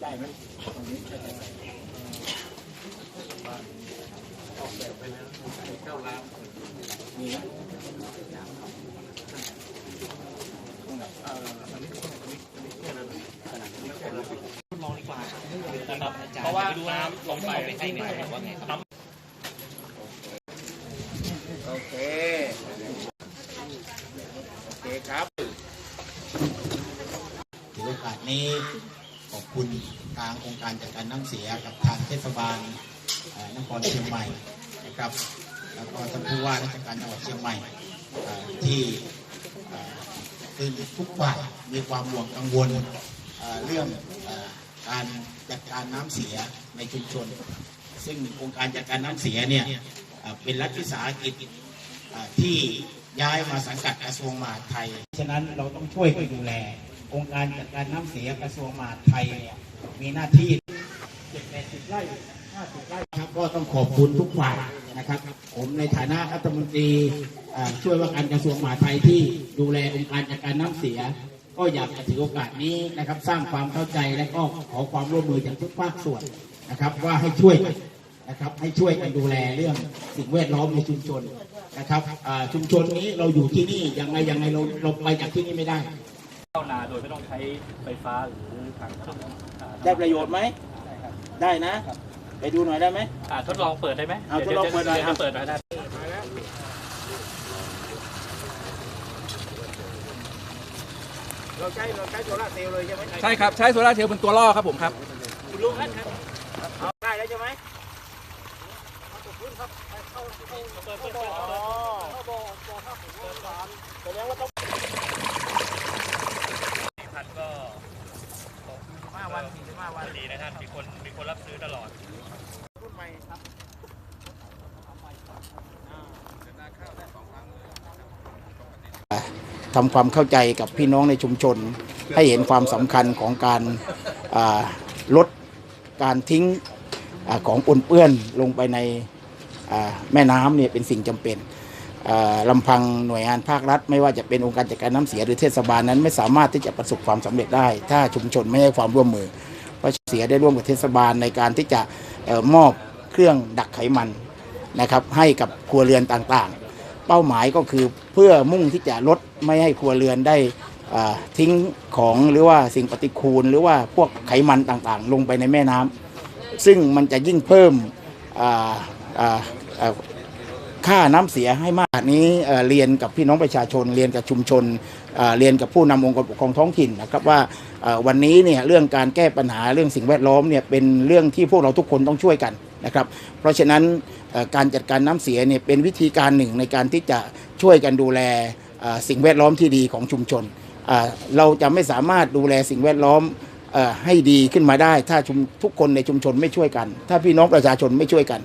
ได้ไหมมีไหมมองดีกว่านะครับเพราะว่าน้ำลงไปไม่ใช่ไหนว่าไงครับโอเค โอเคครับ ถือ โอกาสนี้ขอบคุณทางองค์การจัดการน้ำเสียกับทางเทศบาลนครเชียงใหม่นะครับแล้วก็ท่านผู้ว่าราชการจังหวัดเชียงใหม่ที่ซึ่งทุกฝ่ายมีความห่วงกังวลเอ่อเรื่องอการจัดการน้ำเสียในชุมชน ซึ่งองค์การจัดการน้ำเสียเนี่ยเป็นรัฐวิสาหกิจที่ย้ายมาสังกัดกระทรวงมหาดไทย ฉะนั้นเราต้องช่วยกันดูแล องค์การจัดการน้ำเสียกระทรวงมหาดไทยมีหน้าที่เจ็ดแปดสิบไร่ห้าสิบไร่ครับก็ต้องขอบคุณทุกฝ่ายนะครับ ผมในฐานะรัฐมนตรีช่วยว่าการกระทรวงมหาดไทยที่ดูแลองค์การจัดการน้ำเสีย ก็อยากจะถือโอกาสนี้นะครับ สร้างความเข้าใจและก็ขอความร่วมมือจากทุกภาคส่วนนะครับ ว่าให้ช่วยนะครับให้ช่วยกันดูแลเรื่องสิ่งแวดล้อมในชุมชนนะครับชุมชนนี้เราอยู่ที่นี่ยังไงยังไงเราเราไปจากที่นี่ไม่ได้ ยไม่ต้องใช้ไฟฟ้าหรือทางน้ำอ่าได้ประโยชน์ไหม ได้นะไปดูหน่อยได้ไหม อ่าทดลองเปิดได้ไหมเอาทดลองเปิดหน่อยยวครับจะเปิดหน่อยได้ เราใช้เราใช้โซล่าร์เซลล์เลยใช่ไหมใช่ครับ ใช้โซลาร์เซลล์เป็นตัวล่อครับผมครับ คุณลุงครับเอาได้แล้วใช่ไหมแสดงว่าต้อง ท่านก็ ห้า วันสี่สิบห้าวันดีนะท่านมีคนมีคนรับซื้อตลอดรุ่นใหม่ครับทำความเข้าใจกับพี่น้องในชุมชน ให้เห็นความสำคัญของการอ่าลดการทิ้งอาของปนเปื้อนลงไปในอ่าแม่น้ำเนี่ยเป็นสิ่งจำเป็นอ่า ลำพังหน่วยงานภาครัฐ ไม่ว่าจะเป็นองค์การจัดการน้ำเสียหรือเทศบาลนั้น ไม่สามารถที่จะประสบความสำเร็จได้ ถ้าชุมชนไม่ให้ความร่วมมือเพราะเสียได้ร่วมกับเทศบาลในการที่จะออมอบเครื่องดักไขมันนะครับให้กับครัวเรือนต่างๆ เป้าหมายก็คือเพื่อมุ่งที่จะลดไม่ให้ครัวเรือนได้ทิ้งของหรือว่าสิ่งปฏิคูล หรือว่าพวกไขมันต่างๆ ลงไปในแม่น้ำซึ่งมันจะยิ่งเพิ่มอ่าอ่า ค่าน้ำเสียให้มากนี้เรียนกับพี่น้องประชาชน เรียนกับชุมชน เรียนกับผู้นำองค์กรปกครองท้องถิ่นนะครับว่าวันนี้เนี่ยเรื่องการแก้ปัญหาเรื่องสิ่งแวดล้อมเนี่ยเป็นเรื่องที่พวกเราทุกคนต้องช่วยกันนะครับ เพราะฉะนั้นการจัดการน้ำเสียเนี่ยเป็นวิธีการหนึ่งในการที่จะช่วยกันดูแลสิ่งแวดล้อมที่ดีของชุมชน เราจะไม่สามารถดูแลสิ่งแวดล้อมให้ดีขึ้นมาได้ ถ้าทุกคนในชุมชนไม่ช่วยกัน ถ้าพี่น้องประชาชนไม่ช่วยกัน